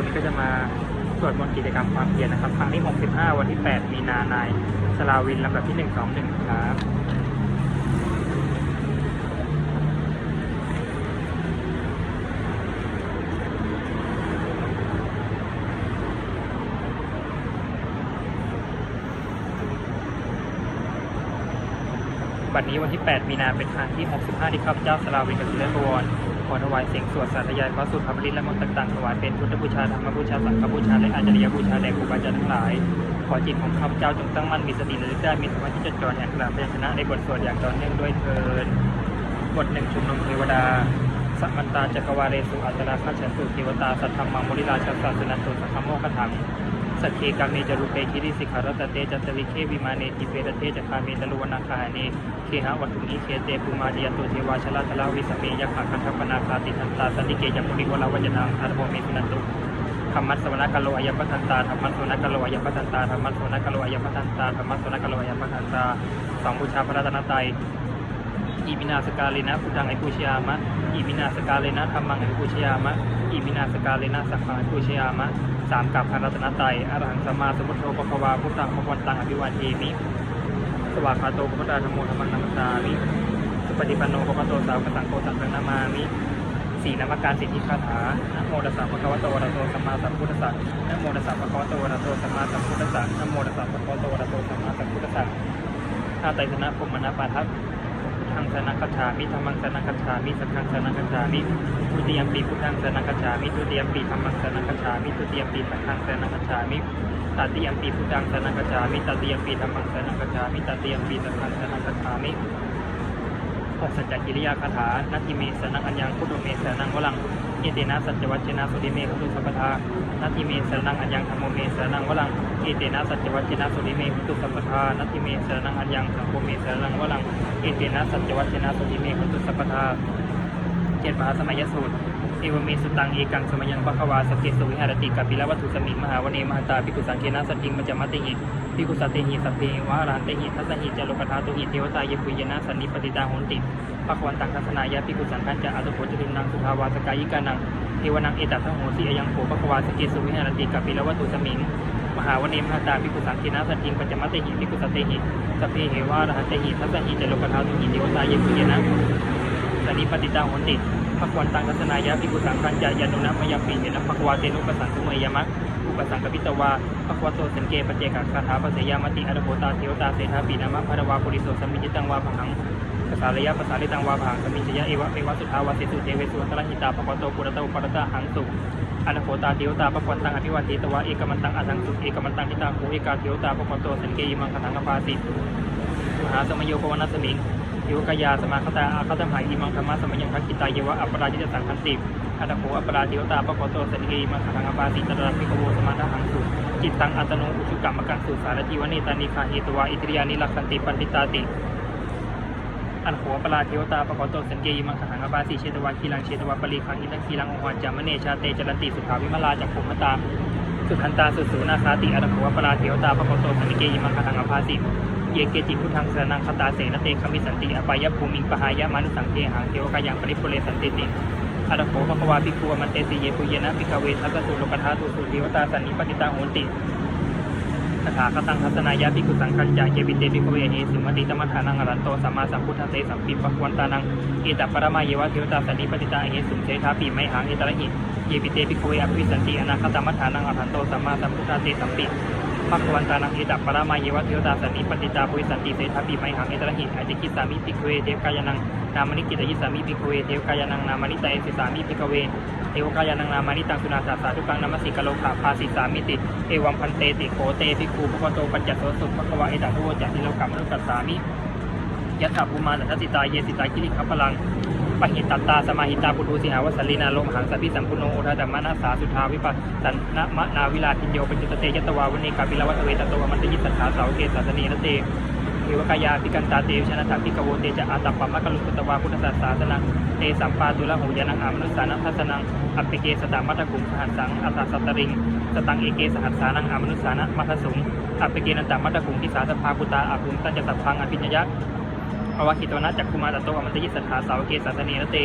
วันนี้ก็จะมาสวดมนต์กิจกรรมความเพียรนะครับ ครั้งที่ 65 วันที่ 8 มีนานายสลาวินลำดับที่ 121 ครับบัดนี้วันที่ 8 มีนาเป็นครั้งที่ 65 ที่ข้าพเจ้าสลาวินกับสุเลนบวร ขอถวายเสียงสวดสาธยายพระสูตรพระบริตและมนต์ต่างๆถวายเป็นพุทธบูชาธรรมบูชาสังฆบูชาและอาจาริยบูชาแด่ครูบาอาจารย์ทั้งหลาย ขอจิตของข้าพเจ้าจงตั้งมั่นมีสติระลึกได้มีสมาธิจดจ่ออย่างกลางพยัญชนะในบทสวดอย่างต่อเนื่องด้วยเทินบทหนึ่งชุมนุมเทวดาสัมมันตาจักรวาเรสุอัตราคัจฉันตุเทวตาสัทธรรมังมุริราชาสัสนันตุสังฆโมกขัง สัจเคกังเนจารุเปคิริสิขารตเตจัตวิเควิมาเนติเปรเทจคาเมตลุวนาคาเนเคหะวัตุนิเคเตปุมาจยันตุเทวาชลาทลาวิสเมยะขังคันทปนาคาติทันตาสติเกยัมปุริวลาวัจนังธารโมเมสุนันตุธรรมัสสวนกัลโลอายปทันตาธรรมัสสวนกัลโลอายปทันตาธรรมัสสวนกัลโลอายปทันตาธรรมัสสวนกัลโลอายปทันตาสองบูชาพระรัตนตรัยอิมินาสกาเลนะพุทธังไอปุชยามะอิมินาสกาเลนะธรรมังไอปุชยามะ อิมินาสกาเลนะสังฆังไอปุชยามะสามกับพระรัตนตรอรหังสัมมาสัมพุทโธปะคะวาพุทธังพระวันตังอภิวาเทมิ สวากขาโตพระพุทธาธรรมโมธรรมนัมสามิสุปฏิปันโนพระพุทโตสาวกสังโฆสังฆนามามิสี่นามการสิทธิคาถานะโมตัสสะภะคะวะโตอะระหะโตสัมมาสัมพุทธัสสะนะโมตัสสะภะคะวะโตอะระหะโตสัมมาสัมพุทธัสสะนะโมตัสสะภะคะวะโตอะระหะโตสัมมาสัมพุทธัสสะข้าไตรสนะพรหมนาปาทัพ ทางสนังคาถามิธรรมังสนังคาถามิสังฆังสนังคาถามิทุติยมปีพุทธังสนังคาถามิทุติยมปีธรรมังสนังคาถามิทุติยมปีสังฆังสนังคาถามิตติยมปีพุทธังสนังคาถามิตติยมปีธรรมังสนังคาถามิตติยมปีสังฆังสนังคาถามิหกสัจจกิริยาคาถานาทิเมสนังอัญญังพุทโธเมสนังวลังเยเตนะสัจวัชนะสุติเมหุตุสัพพทา นาทิเมสรนังอัญญังธรรมโมเมสรนังวลังเยเตนะสัจวัชนะสุติเมหุตุสัพพทานาทิเมสรนังอัญญังสังโฆเมสรนังวลังเอเตนะสัจวัชนะสุติเมหุตุสัพพทาเจ็ดมหาสมัยสูตรเอวเมสุตังเอกังสมยังปะควาสเกสุวิหารติกัปิลวัตถุสมิงมหาวเนมหตาภิกุสังเกนะสัจจิงมัจจมติหิภิกุสตเตหิสัพเพวะรันเตหิทัสหิจโลกธาตุหิเทวตาเยปุยนะสันนิปติตาโหนติปะควันตังทัศนายะภิกุสังคัญจะอัตโภจตุนังสุภาวาสกายิกานัง เทวนังเอตัทโหสีอยังโภปะควาสเกสุวิหารติกัปปิลวัตถุสมิง มหาวเนมหตาภิกุสังเกนะสัจจิงปัจจมติหิภิกุสตเตหิสัพเพเหวะรหันเตหิทัสหิเจโลกธาตุหิเทวตาเยปุเยนะสนิปติตาโหนติภควันตังกัสนายะภิกุสังคัญจายานุนะมยปีเนนะภควาเตนุปสังคุเมยมะอุปสังกปิตวาภควโตสังเกปเจกคาถาปเสยามติอรโหตาเทวตาเสนาปีนามะภรวาปุริโสสมิจิตังวาผัง ภาษาระยะภาษาลิตังวาผังสมิจยะเอวะเอวะสุทาวาเสตุเทเวสุตระหิตาภควโตปุรตะอุปรตะหังสุอรโหตาเทวตาภควันตังอภิวาเทตวาเอกมันตังอสังสุเอกมันตังทิตาภูเอกาเทวตาภควโตสังเกยมังคทังอภาสิมหาสมโยภวนัสมิงโยกยาสมาคตาอาคตมหาอิมังธรรมะสมยังคักิตายวะอัปราจิตสังคันติอัตโขอัปราจิวตาปะโกโตสันเกยมังคังอปาติตระพิกโวสมาทหังสุจิตตังอัตโนอุชุกรรมกังสุสารทิวเนตานิคาเหตวาอิตริยานิลักขันติปันติตาติ อันโขปราเทวตาปะกอโตสังเกยิมังขังอปาสิเชตวาคีลังเชตวาปริคังอินังคีลังองค์จามเนชาเตจรันติสุขาวิมลาจากภูมิตาสุขันตาสุสูนาคาติอันโขปราเทวตาปะกอโตสังเกยิมังขังอปาสิเยเกจิพุทธังสนังคตาเสนเตคมิสันติอปายภูมิงปหายามานุสังเทหังเทวกายังปริปุเรสันติติอันโขปะควาปิคูมันเตสิเยปุเยนะปิกเวทัสสุโลกธาตุสุเทวตาสันนิปติตาโหติ คาถาคตังทัศนายะภิกขุสังคัญจาเยวิเตภิกขเวเอสุมติตมัฏฐานังอรันโตสัมมาสัมพุทธัสสะสัมปิปะควันตานังเอตัปรมาเยวะเทวตาสันนิปติตาเอสุมเชทาปีไมหังเอตระหิเยวิเตภิกขเวอภิสันติอนาคตมัฏฐานังอรันโตสัมมาสัมพุทธัสสะสัมปิ ปะควันตานังเอตัปปรมาเยวะเทวตาสันนิปติตาปุริสันติเสทาปีไมหังเอตระหิอติกิสามิภิกเวเทวกายนังนามนิกิตยิสามิภิกเวเทวกายนังนามนิตาเอสิสามิภิกเวเอวกายนังนามานิตังสุนาสาสาทุกังนามสิกโลขาภาสิสามิติ เอวัมพันเตติโขเตภิกขุภควโตปัญจโสสุภควะเอตาทุโวจัติโลกัมนุสสสามิยะถภูมานัตติตาเยสิตาคิริขัพพลัง ปหิตัตตาสมาหิตาปุถุสิหาวสลีนาโลมหังสัพพิสัมพุโนโอทาดัมมานาสาสุทาวิปัสสันนะมะนาวิลาทินโยปัญจุตเตยตวาวันเนกาปิลวัตเวตโตมันตยิสัทธาสาวเกสัสเนนเตเทวกายาพิกันตาเตวชนะถาพิกโวเตจะอาตัปปะมะกลุสตวาพุทธศาสสนังเตสัมปาตุละหูยานังอามนุสานังทัสนังอัปปิเกสตามัตกุมสหัสสังอัสสะสัตตริงสตังเอเกสหัสสานังอามนุสานะมัทสุงอัปปิเกนันตามัตกุมทิสาสภาปุตาอาภุมตัญจสัพพังอภิญญะ ปอวคิตวนะจักคุมาตโตอมันตยิสสทธาสาวเกสัสเนนเต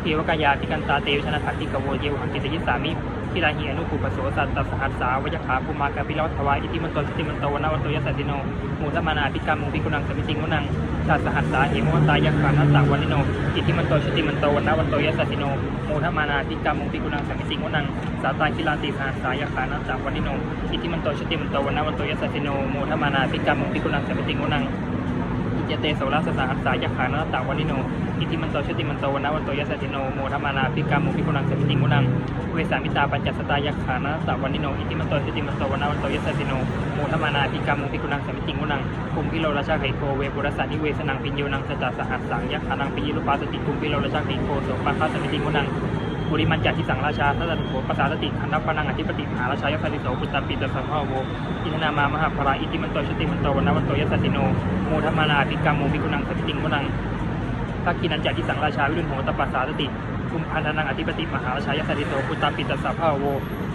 เทวกายาพิกันตาเตวชนะถัตติกโวเยวหังกิตยิสามิพิลาหีอนุปุปโสสัตตสหัสสาวยขาภูมากาพิลวัทวายอิติมันโตสติมันโตวนาวันโตยสสติโนมูทมานาพิกามุพิกุนังสมิติงมุนังชาสหัสสาเหมวันตายขานัสสาวันิโนอิติมันโตสติมันโตวนาวันโตยสสติโนมูทมานาพิกามุพิกุนังสมิติงมุนังสาตาคิลาติสหัสสายขานัสสาวันิโนอิติมันโตสติมันโตวนาวันโตยสสติโนมูทมานาพิกามุพิกุนังสมิติงมุนัง อิเจเตโสรัสสะหัสสายขานะตะวันิโนอิติมันโตชติมันโตวนะวันโตยสสติโนโมทมานาพิกามุพิกุนังเสติงมุนังเวสามิตาปัญจสตายขานะตะวันิโนอิติมันโตชติมันโตวนะวันโตยสสติโนโมทมานาพิกามุพิกุนังเสติงมุนังคุมพิโลราชาไคโกเวปุรสานิเวสนังปิญโยนังสจัสหัสสังยักขานังปิยิรุปาสติคุมพิโลราชาไคโกโสปัคคาสมิติงมุนัง บุริมันจักที่สังราชาทัตตุโขปัสสาสติขันธปนังอธิปติมหาราชายสันติโสปุตตปิตสัมภาโวอินทนามามหาภราอิติมันโตชติมันโตวันนวันโตยสสติโนโมทัมมานาภิกรรมโมภิกุนังสติติงมุนังทักกินันจักที่สังราชาวิรุณโหตปัสสาสติคุมพันธนังอธิปติมหาราชายสันติโสปุตตปิตสัมภาโว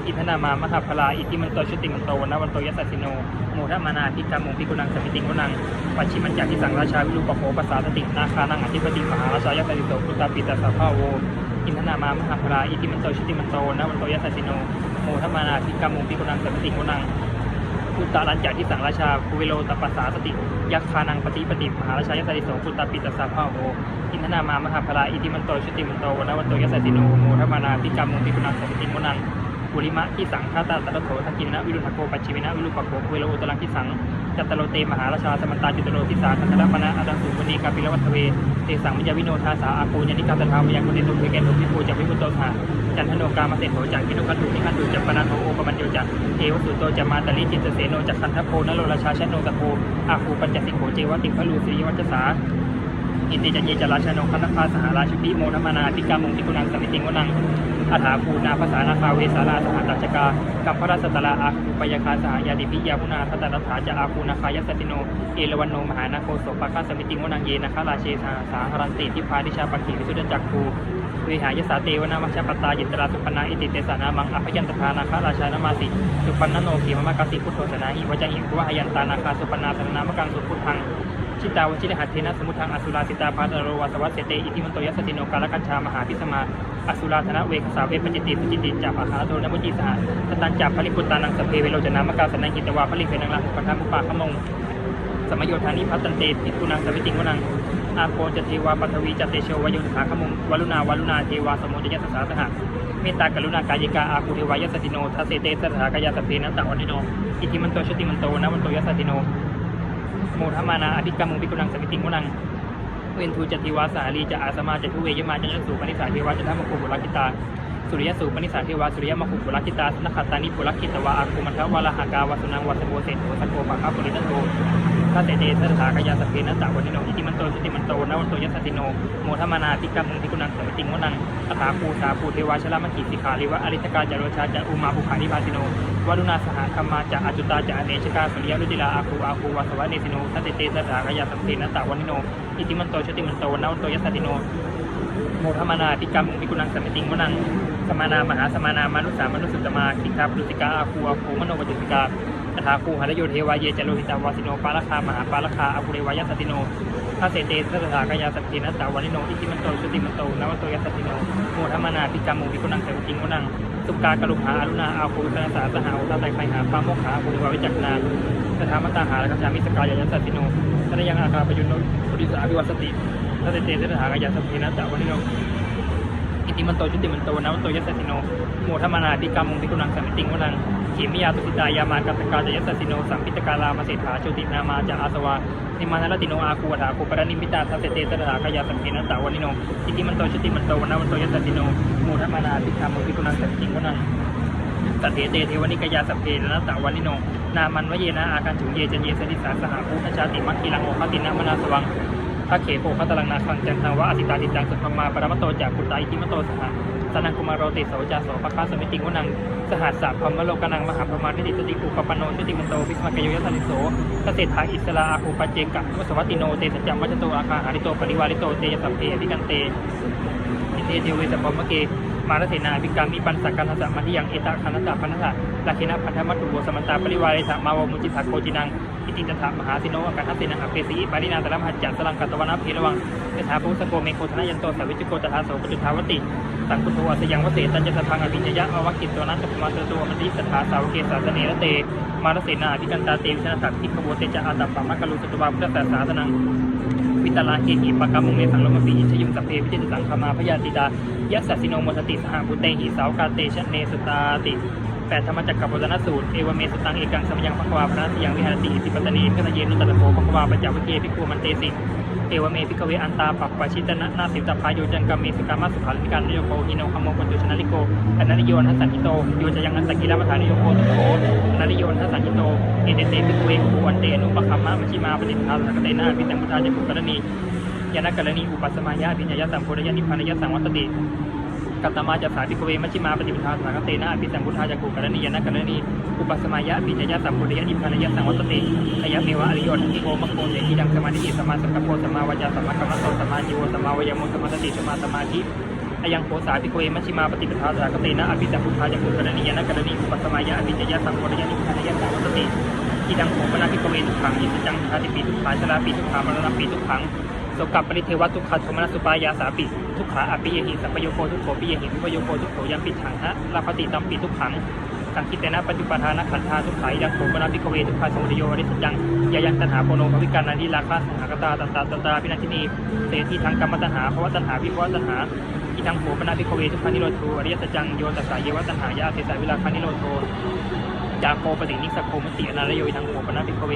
อินทนามามหาภราอิติมันโตชติมันโตวันนวันโตยสสติโนโมทัมมานาภิกรรมโมภิกุนังสติติงมุนังปัจฉิมันจักที่สังราชาวิรุปโขปัสสาสตินาคานังอธิปติมหาราชายสันติโสปุตตปิตสัมภาโว อินทนามามหาภราอิติมันโตชุติมันโตนะมันโตยัสสสิโนโมทัมมานาพิกรรมมุปิกุนังสัมติกุนังพุตตาลันจาที่สังราชาภูวิโลตปัสสาสติ ยักษานังปฏิปติมหาราชายัสสติโสพุตตปิตสาภาโวอินทนามามหาภราอิติมันโตชุติมันโตนะมันโตยัสสิโนโมทมมานาพิกรรมมุปิกุนังสัมติกุนังบุริมะที่สังฆาตาตะโถทักินนะวิรุณโกปัจฉิมินะวิรุปโกภูวิโลอุตลังที่สัง จัตตโลเตมหาราชาสมันตาจิตโลทิสาคันธปนะอดังสุวนีกาปิลวัตเวเตสังมิยาวิโนทาสาอาปูญานิกาตถาวยังคนเดตุเวแกนุพิภูจากวิพุตโตสาจันทโนกามาเสโถจากกิโนคันตุนิคันตุจัปปนาโทโอปมันโยจากเทวสุโตจะมาตลิจิตเสโนจากคันทโพนโลราชาชโนตะโพอาคูปัญจสิโขเจวติพลูสีวัจสาอิติจันเยจราชนงคณพาสหราชุปิโมธมานาติกามุงติกุนังสมิติงวนัง อัฐาภูนาภาษานาคาเวสาราสหตัจกากัมพระสตลาอาคูปยคาสหายาติพิยาพุนาทัตตรัฐาจะอาคูนาคายสติโน เอรวันโนมหานาโคโสปะคาสมิติงวนังเยนะคาราเชสาสาหรันติทิพานิชาปกิวิสุทธจักคูเวหายสาเตวนามัชปตายิตราสุปนาอิติเตสานามังอภยันตทานาคาราชานามาสิสุปันนโนขีมมะกสิพุทโธสนาหิวจังอิกุวะหยันตานาคาสุปนาสนามกังสุพุทธังชิตาวชิรหัตเทนะสมุทังอสุราสิตาพาตโรวัสวัสเสเตอิติมันโตยัสสติโนกาลกัญชามหาพิสมา อสุราธนะเวกสาเวปจิติสุจิติจับอาหารโทนมุจิสหสตันจับพลิปุตตานังสพเพเวโรจนามกาสนังกิตวาพลิเวนังลังปัทามุปาขมงสมโยธานิพัตันเตปิกุนังสมิติงวนังอาโปจเทวาปัทวีจเตโชวโยนขาขมุงวลุณาวลุณาเทวาสมุจยสสาสหะเมตตากรุณากายิกาอาคูเทวายสติโนทัสเสเตสถากายาสพเพนันตะวันิโนอิทิมันโตชติมันโตนะวันโตยัสสติโนโมทมานาอภิกรรมุงพิกุนังสมิติงวนัง เวนทูจติวาสาลีจะอาสมาจะทุเวยมาจันสูปนิสาเทวาจะทมคุบุรกิตาสุริยสูปนิสาเทวาสุริยมคุบุรกิตาสนขัตตานิปุรกิตวาอาคุมันทวาลหากาวาสุนังวัสโบเสโสโกปะคาปุรินันโต ถ้าเตเตสถากายาสเพนัสสาวันนิโนอิติมันโตสุติมันโตนวันโตยัสติโนโมทมานาภิกรรมุงพิกุนังสมิติงวนังตถาภูสาภูเทวาชลามกิสิขาลิวะอริตกาจาโรชาจะอุมาภูขานิพาสิโนวรุณาสหคัมมาจะอจุตาจะอเนชกาสุริยรุจิลาอาคูอาคูวาสวะเนสิโนทัตเตเตสถากายาสเพนัสสาวันนิโนอิติมันโตชติมันโตนวันโตยัสติโนโมทมานาพิกรรมมิกุนังสมิติงวนังสมานามหาสมานามนุสามนุสุตมาคิคาปุสิกาอาคูอาคูมโนปจิติกา ตถาคูหรโยเทวาเยจโลหิตาวาสิโนปาลคามหาปาลคาอาภูเรวายสติโนทัสเสเตสถากายาสัพเพนัสสาวันนิโนอิติมันโตชติมันโตนวันโตยัสติโนโมทมนาพิกรรมมิกุนังสมิติงวนังสุกากรุหาอรุณาอาคูสนาสาสหาอุตตาไตไคหาปาโมกขาภูเรวาวิจักนาสถามตาหาและกัจจามิสกายายัสติโนทนยังอาคาปยุนโนปุริสาวิวัสติถ้าเตเตสถากายาสัพเพนะจาวันนี้เราอิ ติมันโตชุติมันโตนะมันโตยัสสิโนโมทมานาติกรรมมุงติกุนังสัมมิติงวนังเขมิยาตุสิตายามากัตตกาจยัสสิโนสัมปิตกาลามาเศรษฐาโชตินามาจาอาสวานิมานรติโนอาคูวถาคูปรนิมิตาทัสเตเตสถากายาสัพเพนะจาวันนี้เราอิติมันโตชุติมันโตนะมันโตยัสสิโนโมทมานาติกรรมมุงติกุนังสัมมิติงวนังสัตเถเตเทวนิกายาสัพเพนะตะวันิโน นามันวเยนะอาการฉุเยจันเยสนิสาสหาภูชาติมัคคีลังโอคตินะมนาสวัง พระเขโปคตลังนาคังจันทังวะอติตาติตังสุภมาปรมโตจากกุตาอิติมโตสหะสนังกุมารโรติโสจาโสปะคาสมิติงวนังสหัสสะพมโลกนังมหาประมาณิติสติปุปปโนชุติมันโตพิสมากโยยสันิโสเกษตถาอิสลาอาคูปเจกะวสวัตติโนเตสัจจวัจโตอาคาหาริโตปริวาริโตเตยสัพเพอภิกันเตอิเตเทเวสปมเกมารเสนาภิกามิปันสักกันทัสสะมัธยังเอตคันทัสสะพันทัสสะลาคินะพันธมัตตุโวสมันตาปริวาริสะมาวมุจิตาโกจินัง อิติตถามหาสิโนกันทัสินังอเปสีปารินาตระมหัจจัสลังกัตวนาเพระวังยถาภูสโกเมโคธนยันโตสัพวิจิโกตถาโสปจุทาวติ สังคุโทอัสยังวเสตัญจสพังอภิญญะอวกิตตัวนั้นตมาเตตัวมันติสัทธาสาวเกศาสเนระเต มารเสนาภิกันตาเตวิชนะสักทิขโวเตจะอาตัปปะมะกะลุสตุวาพุทธศาสนังวิตาลาเกหิปะกามุงเมสังลมปีชยุงสัพเพวิจิตสังคมาพยาติดายัสสสิโนมสติสหบุเตหิสาวกาเตชเนสุตาติ ปดธรรมจักรกับวัฒนสูตร เอวเมสุตังเอกังสมยังภควาพระสยังวิหารติอิติปตนีพิกเยนุตตะโกภควาปัจจวิเกพิกูมันเตสิเอวเมพิกเวอันตาปัปปชิตนะนาสิตพายโยจังกามีสุกามาสุขันธิการนโยโกหิโนขโมปัจจุชนะลิโกอนันโยนทัสสันิโตโยจะยังอันสกิลมัฐานนโยโกตุโขอนันโยนทัสสันิโตเอเตเตพิกเวกุวันเตนุปคัมมะมัชิมาปฏิทาสักเตนะพิตังพุทาจะปุกรณียานกรณีอุปสมายาปิญญาสัมโพธิยานิพพานยสังวัตติ กัตตมาจัสสาภิกเวมัชฌิมาปฏิปทาสากเตนะอภิสัมพุทธาจักขุกรณียานกรณีอุปสมายาปิญญาสัมโพธิยานิพพานยสังวัตติอายะเมวะอริยอนิโอมะโคเยกิดังสมาธิสมาสังกโปสมาวาจาสมากรรมโตสมาจิโวสมาวยโมสมาสติสมาสมาธิอายังโพสาภิกเวมัชฌิมาปฏิปทาสากเตนะอภิสัมพุทธาจักขุกรณียานกรณีอุปสมายาปิญญาสัมโพธิยานิพพานยสังวัตติอิดังโภปนาภิกเวทุกขังยิสจังชาติปีทุกขาชราปีทุกขามรณปีทุกขัง สกับปริเทวทุกขโทมนัสุปายาสาปิ ทุกขาอปิยหิสัพโยโคทุกโขปิยหิวิปโยโคทุกโขยัมปิถังฮะลาภติตัมปิทุกขังสังคิเตนะปัจจุปทานะขันธาทุกขายยังโขมนาภิกเวทุกขาสมุทโยอริสจังยายังตัณหาโพโนภวิการนันทิราคาสังหากตาตันตาตตาพินันทินีเสทีทางกรรมตัณหาภวตัณหาวิภวตัณหาอีทางโขมนาภิกเวทุกขานิโรธโทอริยสัจจังโยตัสสะเยวตัณหายาเสสาวิลาคานิโรธโทจาโคปฏินิสโคมติอนาลโยทางโขปนาภิกเว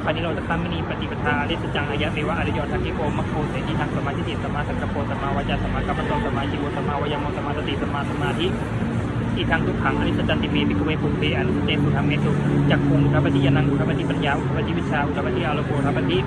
ทุกขานิโรธคามินีปฏิปทาอริสจังอายะเมวะอริยทักขิโกมัคโคเสติทางสมาธิสมาสังกปโปสมาวาจาสมากัปปะโตสมาจิวสมาวายโมสมาสติสมาสมาธิอีทางทุกขังอริสจันติเมภิกเวปุเพอนุสเตสุธรรมเมสุจักคุงอุทปฏิยานังอุทปฏิปัญญาอุทปฏิวิชาอุทปฏิอาโลโกอุทปฏิ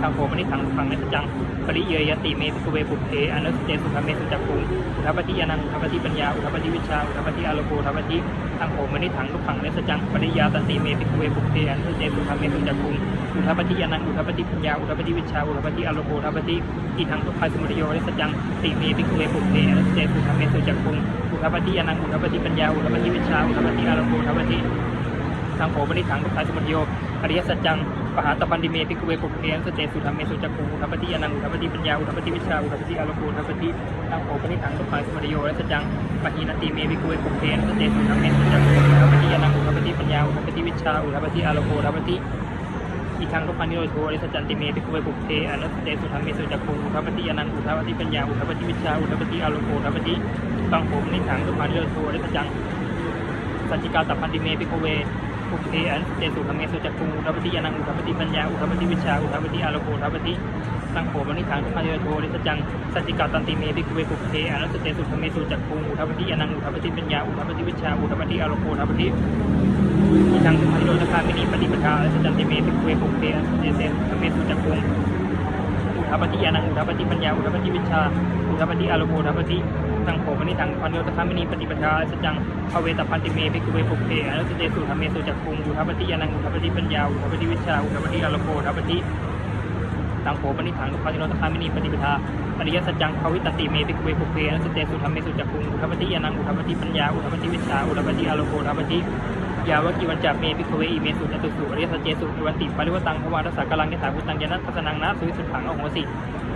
ทางโขมนิทังทุกขังอริสจังปริเยยติเมภิกเวปุเพอนุสเตสุธรรมเมสุจักคุง ทัพปฏิยานังทัพปฏิปัญญาอุทปฏิวิชาอุทปฏิอาโลโกทัพปฏิทังโหมนิถังลุกขังเลสจังปริยาตันติเมติกเวปุเตอันเตสุธรรมเมสุจักคุงอุทปฏิยานังอุทปฏิปัญญาอุทปฏิวิชาอุทปฏิอโลโกทัพปฏิอีทังทุกขายสมุทโยเลสจังติเมติกเวปุเตอันเตสุธรรมเมสุจักคุงอุทปฏิยานังอุทปฏิปัญญาอุทปฏิวิชาอุทปฏิอโลโกทัพปฏิ ทางโหมนิถังทุกขายสมุทโยอริยสัจจังปหาตปันดิเมปิกเวปุกเตอันเตสุธรรมเมสุจักคุอุทัปฏิยานังอุทัปฏิปัญญาอุทัปฏิวิชาอุทัปฏิอโลโกอุทัปฏิทางโหมนิถังทุกขายสมุทโยเลสจังปหีนติเมวิกุเวปุกเพนสเตสุนัมเมสุจักขุอุทัปฏิยานังอุทัปฏิปัญญาอุทัปฏิวิชาอุทัปฏิอาโลโกอุทัปฏิอีทังทุกขานิโรโทอริสจันติเมวิกุเวปุเพอนุสเตสุนัมเมสุจักขุอุทัปฏิยานังอุทัปฏิปัญญาอุทัปฏิวิชาอุทัปฏิอาโลโกอุทัปฏิตังโหมนิทังทุกขานิโรโทอริสจังสัจจิกาตัพพันติเมวิกุเว ปุเพอนุสเตสุนัมเมสุจักขุอุทัปฏิยานังอุทัปฏิปัญญาอุทัปฏิวิชาอุทัปฏิอาโลโกอุทัปฏิตั้งโขมนิทางทุกขายโทริสจังสัจจิกาตันติเมภิกุเวปุเพอนุสเตสุธรรมเมสุจักคุงอุทัปฏิยานังอุทัปฏิปัญญาอุทัปฏิวิชาอุทัปฏิอารโคอุทัปฏิอีทางทุกขายโทคามินีปฏิปทาอริสจันติเมภิกุเวปุเพอนุสเตสุธรรมเมสุจักคุงอุทัปฏิยานังอุทัปฏิปัญญาอุทัปฏิวิชาอุทัปฏิอารโคอุทัปฏิ ตั้งโขมนิทางพันโยตคามินีปฏิปทาอริสจังภเวตพันติเมภิกุเวปุเพอนุสเตสุธรรมเมสุจักคุงอุทัปฏิยานังอุทัปฏิปัญญาอุทัปฏิวิชาอุทัปฏิอารโคอุทปฏิตังโขปนิถังทุกขานิโรธคามินีปฏิปทาอริยสัจจังภวิตติเมปิกเวปุเพนัสเตสุธรรมเมสุจักคุงอุทัปฏิยานังอุทัปฏิปัญญาอุทัปฏิวิชาอุทัปฏิอโลโกอุทปฏิยาวกิวันจาเมปิกเวอิเมสุจตุสุอริยสัจเจสุอิวันติปาริวตังภวารสากกลังยถาพุตังยนัสสนังนาสุวิสุถังอโหสิ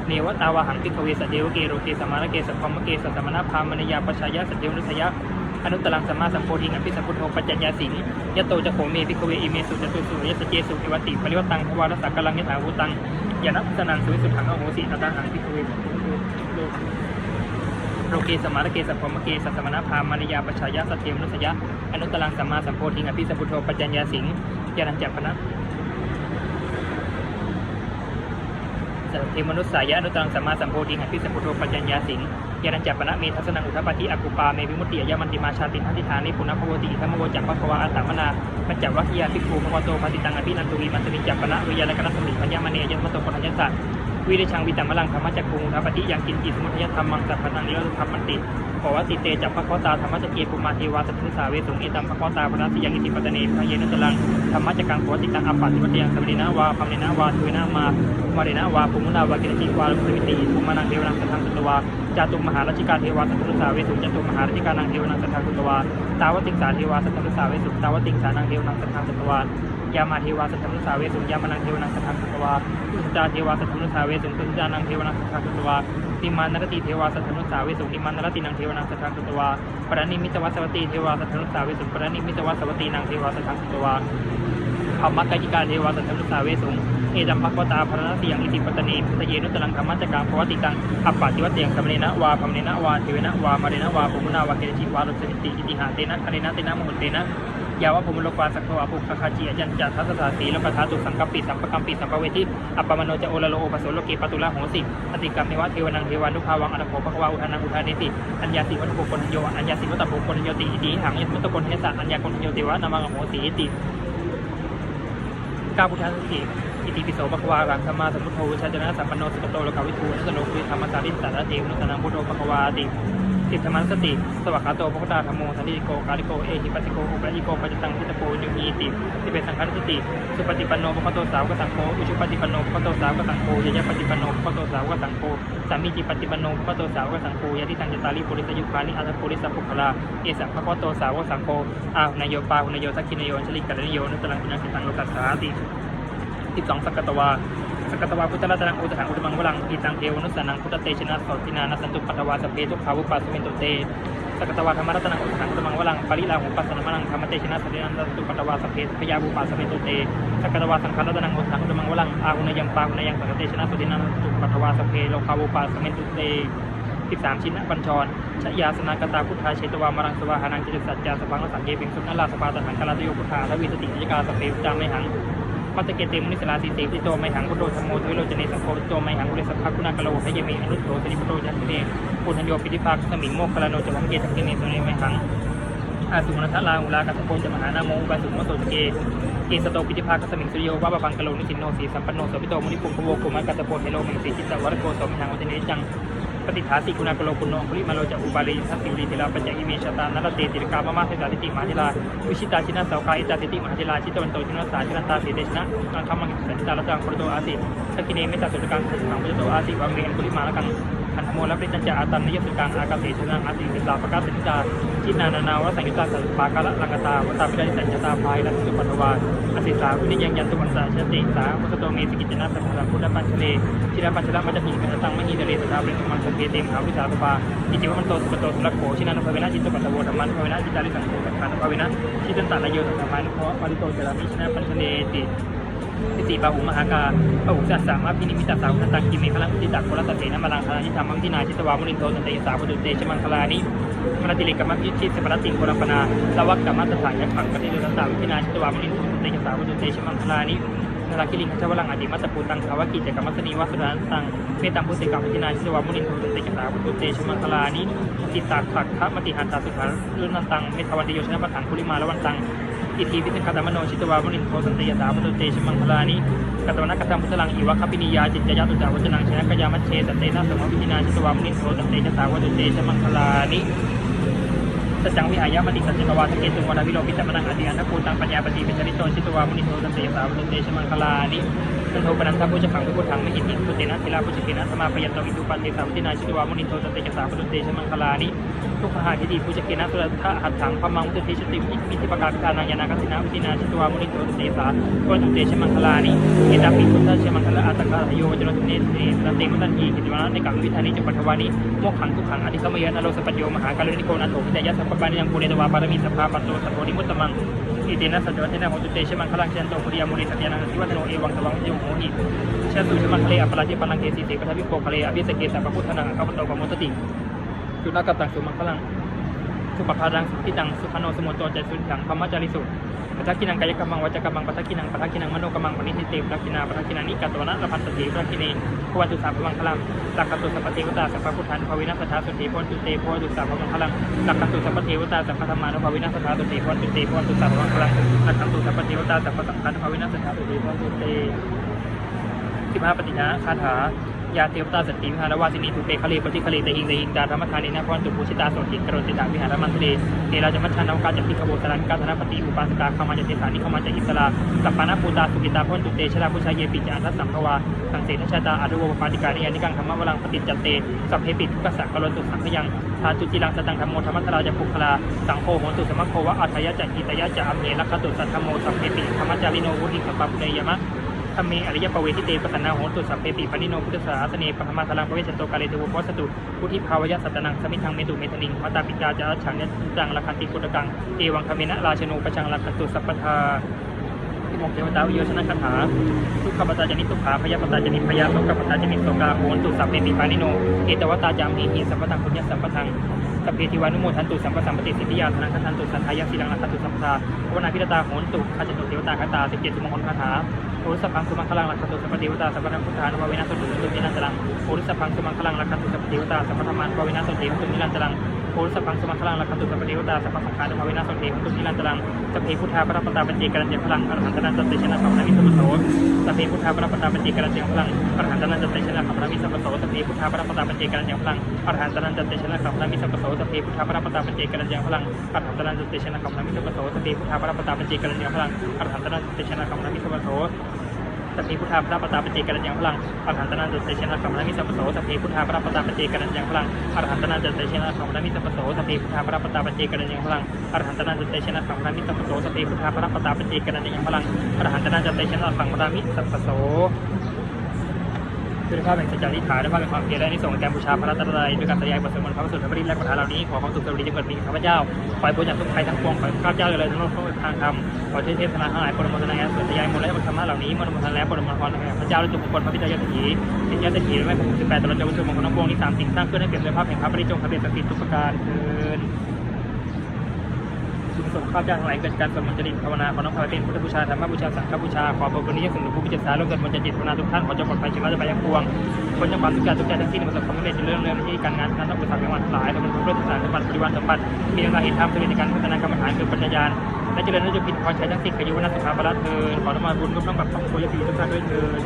เนวตาวหังปิกเวสเดวเกโรเกสมานเกสพมเกสสมณพามนยาปชายะสเดวนุสยะอนุตตรังสัมมาสัมโพธิงัพพิสัพพุทโธปัจจญาสิงยะโตจะโขเมปิกเวอิเมสุจตุสุอริยสเจสุอิวติปริวตังภวารสากลังยถาพุตังยานัสนันสุวิสุทธังอโหสิอัตตาหังพิกเวโลเกสมาระเกสพมเกสัสสมณพามานยาปชายะสตเทมนุสยะอนุตตรังสัมมาสัมโพธิงอภิสัพพุทโธปัจจัญญาสิงยานันจักพนะ สัตเทมนุสสายะนุตรังสัมมาสัมโพธิหันพิสัพพุทโธปัญญาสิงยานันจัปนะเมทัสนังอุทปาทิอกุปาเมวิมุตติยามันติมาชาติทัติธานิปุณพโวติธรรมโวจักพะควาอัตตมนาปัญจวัคยาภิกขุภควโตปฏิตังอภินันตุวีมัสสมิจัปนะวิยานกนัสมิปัญญามเนยมโตปทัญญสัตวิเดชังวิตามลังธรรมจักคุงทัปฏิยังกินจิสมุทยธรรมังสัพพนังนิโรธธรรมมันติ ขอวัติเตจับพระคตาธรรมจักเกปุมาเทวาสัทธิสาเวสุงเอตัมพระคตาพระนัสยังอิติปัตเนพระเยนุตลังธรรมจักกังขอติตังอัปปัตติวัตยังสัมเนนาวาพัมเนนาวาทุเวนามาวาเรนาวาปุมุนาวากินจิวาลุสมิติภูมานังเทวนังสัทธังสุตวาจาตุมหาราชิกาเทวาสัตตุสาเวสุจตุมหาราชิกานางเทวนังสัทธากุตวาตาวติงสาเทวาสัตตุสาเวสุตาวติงสานางเทวนังสัทธากุตวา ยามาเทวาสัตตุสาเวสุยามานังเทวนังสัทธากุตวาอุตตาเทวาสัตตุสาเวสุตุจานังเทวนังสัทธากุตวาติมานรติเทวาสัตตุสาเวสุติมานรตินังเทวนังสัทธากุตวาปรณิมิตวัสวัตีเทวาสัตตุสาเวสุปรณิมิตวัสวัตีนางเทวาสัทธากุตวาธรรมกายิกาเทวาสัทธนุสาเวสุงเอดัมภควตาพรณสียังอิติปัตนีพุทธเยนุตลังธรรมัจกังภวติตังอัปปาติวัตเตียงสมเนนะวาพมเนนะวาเทวนะวามาเรนะวาภูมุนาวาเกจิวารุสนิติอิติหาเตนะคเนนะเตนะมุหเตนะ ยาวะภูมุโลกวาสักขวาภุคคาจีอจันจัทัสสาสีโลกธาตุสังกปิสัมปกัมปิสัมปเวทิอัปปมโนจะโอลโลโอปโสโลกีปตุละโหสิอติกรรมเมวะเทวนังเทวานุภาวังอนัโภภควาอุทานังอุทานิติอัญญาสิวัตถุโกนโยอัญญาสิวัตถุโกนโยติอิติหังยมุตตโกนเทสะอัญญาโกนโยติวะนามังโหสีอิติก้าพุทธสติอิติปิโสปะควารังธรรมาสัมพุทโธชาจนะสัมปันโนสุปโตโลกาวิทูนัสโลคุธรรมสาริสารเทวนุสนังพุทโธปะควาติ ติธรรมสติ สวัคคาโตภควตาธรรมโมสันติโกกาลิโก เอหิปัสสิโกอุปะอิโกปัจจตังพุทธโกยุหีติที่เป็นสังฆสติ สุปฏิปันโนภควโตสาวกสังโฆอุชุปฏิปันโนภควโตสาวกสังโฆยยะปฏิปันโนภควโตสาวกสังโฆสามีจิปฏิปันโนภควโตสาวกสังโฆยะทิตังจตาริปุริสยุคานิอัตถปุริสปุคลา เอสังภควโตสาวกสังโฆอาหุนายโยปาหุนายโยสักขินายโยชลิกัลนิโยนุตลังกินังกิตังโลกัสสาติสิบสองสักกตวา สกตวาพุทธรัตนังอุตถังอุตมังวลังอีตังเทวนุสนังพุทธเตชนะสตินานัสันตุปัตวาสเพทุกขาวุปาสเมนตุเตสกตวาธรรมรัตนังอุตถังอุตมังวลังปริลาหุปัสสนมังธรรมเตชนะสตินันสันตุปัตวาสเพพยาวุปาสเมนตุเตสกตวาสังฆรัตนังอุตถังอุตมังวลังอาหุนยังปาหุนยังสังเตชนะสตินันสันตุปัตวาสเพโลคาวุปาสเมนตุเตสิบสามชิ้นนะบัญชรชยาสนากตาพุทธาเชตวามรังสวาหานังจิตสัจจาสพังสังเกปิงสุนลาสปาตหังกาลาตโยพุทธาและวิสติจิกาสเปจามไมหัง มัตเกเตมุนิสลาสีเสติโตไมหังพุทโธธรรมโมทวิโรจเนสังโฆโตไมหังบุริสัพพะคุณากะโลทยเมอนุโตสนิพุทโธจันเนปุถัญโยปิธิภาคสมิงโมกขลาโนจวังเกตังเกเนสเนไมหังอาสุมนัทลาอุลากัสโปจะมหานาโมบาสุมโสสเกเกสโตปิติภาคสมิงสุริโยวะบะบังกะโลนิสินโนสีสัมปันโนสวิโตมุนิปุงโวกุมะกัสโปเทโลมิงสีจิตตวรโกสมหังวัจเนจัง ปฏิฐาสิกุณากโลกุณโนคุลิมาโลจะอุบาลีทัตติวลีติลาปัญจอิเมชตานัลเตติรกามมาเสดาติติมหาธิลาวิชิตาชินาสาวกาอิตาติติมหาธิลาชิตวันโตชินาสาชินันตาสีเดชนะนังคมังสัจจารตังปรโตอาสิสกิเนเมตตาสุตกังสังปุรโตอาสิวังเวงคุลิมาลกัง ขันโมลปริตัญจอาตันนิยสุกังอากาเสชนะอาสิสิลาปกาสิจาชินานานาวสังยุตาสัปากาละลังกตาวตาปิดาสัญญตาภายลัสุปัตวาอสิสาวินิยังยันตุวันสาชติสาพุทโตเมสกิจนะสัพพะพุทธปัญชเลชิราปัญชละมัจจิกันตังมหิเดเรสตาเปริมังสเพเตมหาวิสาปาอิจิวมันโตสุปโตสุรโขชินานุภเวนะจิตตุปัตตโวธรรมันภเวนะจิตาริสังโฆสังฆานุภเวนะชิตันตะนโยสังฆานุภวะปริโตเจรามิชนะปัญชเลติ สิติปาหุมหากาปะหุสัสสามาพินิมิตาสาวนันตังกิเมฆลังติตักโคลตเสนมาลังคานิธรรมังทินาชิตวามุนินโทสันเตยสาวุตุเตชมังคลานิมรติเลกมัพิชิตสปรติงโคลปนาลวักกัมมัตถายักขังปฏิโลตัสสาวินาชิตวามุนินโทสันเตยสาวุตุเตชมังคลานินาราคิลิงขจวลังอดิมัตตปูตังสาวกิจกรรมสนีวัสดานตังเมตัมพุติกัมพินาชิวามุนินทสันเตยสาวุตุเตชมังคลานิจิตตาขักขะมติหันตาสุขารุนันตังเมทวันติโยชนะปะถังคุลิมาละวันตัง อิทิพิสังคตมโนชิตวามุนินโทสันตยตาพุเตชมังคลานิกัตวนักตังพุทธลังอีวะคปินิยาจิตยาตุจาวัจนังชนะกยามัชเชสันเตนะสมวิจินาชิตวามุนินโทสันเตชตาวัตุเตชมังคลานิสัจจังวิหายามติสัจจวาทเกตุวนาวิโลปิตมนังอธิอันทภูตังปัญญาปฏิป็นชริโตชิตวามุนินโทสันเตชตาวัตุเตชมังคลานิสันโทปนันทพุชขังพุทังมิหิติพุเตนะศิลาพุชเกนะสมาปยันตวิตุปันเตสาวิจินาชิตวามุนินโทสันเตชตาวัตุเตชมังคลานิ ทุกขหาทิฏฐิภูจเกนะสุรทะหัตถังพมังมุตติชติมิมิติปการพิธานังยานาคสินาวิตินาชตวามุนิโตเตสาโกตุเตชมังคลานิเอตาปิพุทธเชมังคลาอัตตะคาโยจนตุเนเตสันเตมุตันทีกิจวานะในกังวิธานิจปัทวานิโมกขังทุกขังอธิกมยนอโลสปัญโยมหาการุณิโกนันโถพิจยะสัพปานิยังปุเรตวาปารมีสัพพาปัตโตสัพโพนิมุตตมังอิเตนะสัจวัฒนะโหตุเตชมังคลังเชนโตปุริยมุนิสัจยานังสิวัฒโนเอวังสวังโยโหหิชาตุชมังคเลอปราจิปันังเกสีเตปทัวิโกคเลอภิสเกสัพพุทธนังข้าพเจ้าปมุตติ จุลกัตตังสุมังคลังสุปภารังสุขิตังสุขโนสมุตโตใจสุขังพรหมจาริสุปัทกินังกายกรรมังวัจกรรมังปัทกินังปัทกินังมโนกรรมังปณิทิเตปัทกินาปัทกินานิกัตวนะระพันตติปัทกิเนภวตุสาพมังคลังตักขตุสัพเทวตาสัพพุทธานุภวินัสธาสุเทพนตุเตภวตุสาพมังคลังตักขตุสัพเทวตาสัพพธรรมานุภวินัสธาสุเทพนตุเตภวตุสาพมังคลังตักขตุสัพเทวตาสัพพสังฆานุภวินัสธาสุเทพนตุเตสิบห้าปฏิญาคาถา ยาเทวตาสตติวิหารวาสินีทุเปคะเลปฏิคะเลตหิงเตหิงดาธรรมทานีนาพรตุภูชิตาโสติกรติตาวิหารมันทะเลเทราจมัชชานาวกาจพิขโบสรานกาธนปฏิอุปาสกาขมาจเทสานิขมาจอิสลาสัปปานาปูตาสุกิตาพรตุเตชราพุชาเยปิจาทัสสัมภวาสังเสนชาตาอารุโวปาติการิยานิกังธรรมวรังปฏิจจเตสัพเพปิทุกสักกรณตุสังขยังทาจุจิรังสตังธรรมโมธรรมตราจะปุคลาสังโฆโหตุสมัคโควะอัตยะจักกิตยะจะอัมเหลักขตุสัทธโมสัพเพปิธรรมจาริโนวุฒิสัพปุเนยมะ ธรรมีอริยปเวทิเตปสันนาโหนตุสัพเพติปนิโนพุทธศาสเนปธรรมาทลังปเวชโตกาเลตุโพสตุพุทธิภาวะสัตตนังสมิทังเมตุเมตนิงมาตาปิกาจารัฉังยตังลักขันติปุตตกังเอวังคเมนะราชโนปชังลักขันตุสัพพทาทิมงเทวตาวิโยชนะคาถาทุกขปตาจนิทุกขาพยาปตาจนิพยาโสกปตาจนิโสกาโหนตุสัพเพติปานิโนเอตวตาจามหิหิสัพพตังปุญญสัพพทังสัพเพทิวานุโมทันตุสัมปสัมปติสิทธิยาธนังคันตุสัทายาสีลังลักขตุสัมปทาวนาพิรตาโหนตุขจตุเทวตาคาตาสิบเจ็ดสุมงคลคาถา รุสพังสุมังคลังลักขตุสัพพเทวตาสัพพะพุทธานุภาเวนะสุตุตุนิรันตรังโอรุสพังสุมังคลังลักขตุสัพพเทวตาสัพพะธรรมานุภาเวนะสุตุตุนิรันตรังโอรุสพังสุมังคลังลักขตุสัพพเทวตาสัพพะสังฆานุภาเวนะสุตุตุนิรันตรังสัพเพพุทธาปรปตาปัญเจกัญญพลังอรหันตนันตเตชนะสัมมามิสัมปโสสัพเพพุทธาปรปตาปัญเจกัญญพลังอรหันตนันตเตชนะสัมมามิสัมปโสสัพเพพุทธาปรปตาปัญเจกัญญพลังอรหันตนันตเตชนะสัมมามิสัมปโสสัพเพพุทธาปรปตาปัญเจกัญญพลังอรหันตนันตเตชนะสัมมามิสัมปโสสัพเพพุทธาปรปตาปัญเจกัญญพลังอรหันตนันตเตชนะสัมมามิสัมปโส สัพเพพุทธาพระปตาปเจกัญญังพลังอรหันตนันจตเตชนะขัมนามิสัพโสสัพเพพุทธาพระปตาปเจกัญญังพลังอรหันตนันจตเตชนะขัมนามิสัพโสสัพเพพุทธาพระปตาปเจกัญญังพลังอรหันตนันจตเตชนะขัมนามิสัพโสสัพเพพุทธาพระปตาปเจกัญญังพลังอรหันตนันจตเตชนะขัมนามิสัพโส ด้วยภาพแห่งสัจจาริฐานด้วยภาพแห่งความเพียรและนิสงส์ในการบูชาพระรัตนตรัยด้วยการแสดงบทสวดมนต์พระประสูติพระริตและคาถาเหล่านี้ขอความสุขสวัสดีจงเกิดมีข้าพเจ้าขอให้พ้นจากทุกภัยทั้งปวงขอข้าพเจ้าเลยทั้งโลกทั้งทางธรรมขอเทพเทพนาทั้งหลายปรมาทนายส่วนทยายมนต์และบทธรรมะเหล่านี้มนต์มนต์แล้วปรมาทานพระเจ้าและจุกคนพระพิจารณาถีสิทธิยาตถีและพระสิบแปดตลอดจนวันสุดมงคลทั้งปวงนี้สามสิ่งสร้างขึ้นให้เปลี่ยนด้วยภาพแห่งพระปริจงคติศักดิ์สิทธิ์ทุกประการเถิด สุขสมข้าพเจ้างหลายเกิดการสมจริตภาวนาขอน้อมถวายเป็นพุทธบูชาธรรมบูชาสังฆบูชาขอบุญนี้ส่งถึงผู้พิจารณาร่วมกันบนจิตภาวนาทุกท่านขอจงปลอดภัยชีวิตและไปยังปวงคนจังหวัดทุกอย่างทุกอย่างทั้งสิ้นประสบความสำเร็จในเรื่องเรื่องที่การงานการต้องอุปสรรคในวันหลายและบรรลุเรื่องสารสมบัติปฏิวัติสมบัติมีการเห็นธรรมสำเร็จในการพัฒนากรรมฐานคือปัญญาและเจริญและจะพิจพรใช้ทั้งสิ้นขยุวนาสุขาภละเทินขอน้อมมาบุญร่วมทั้งแบบครอบครัวยาปีทุกท่านด้วยเถิด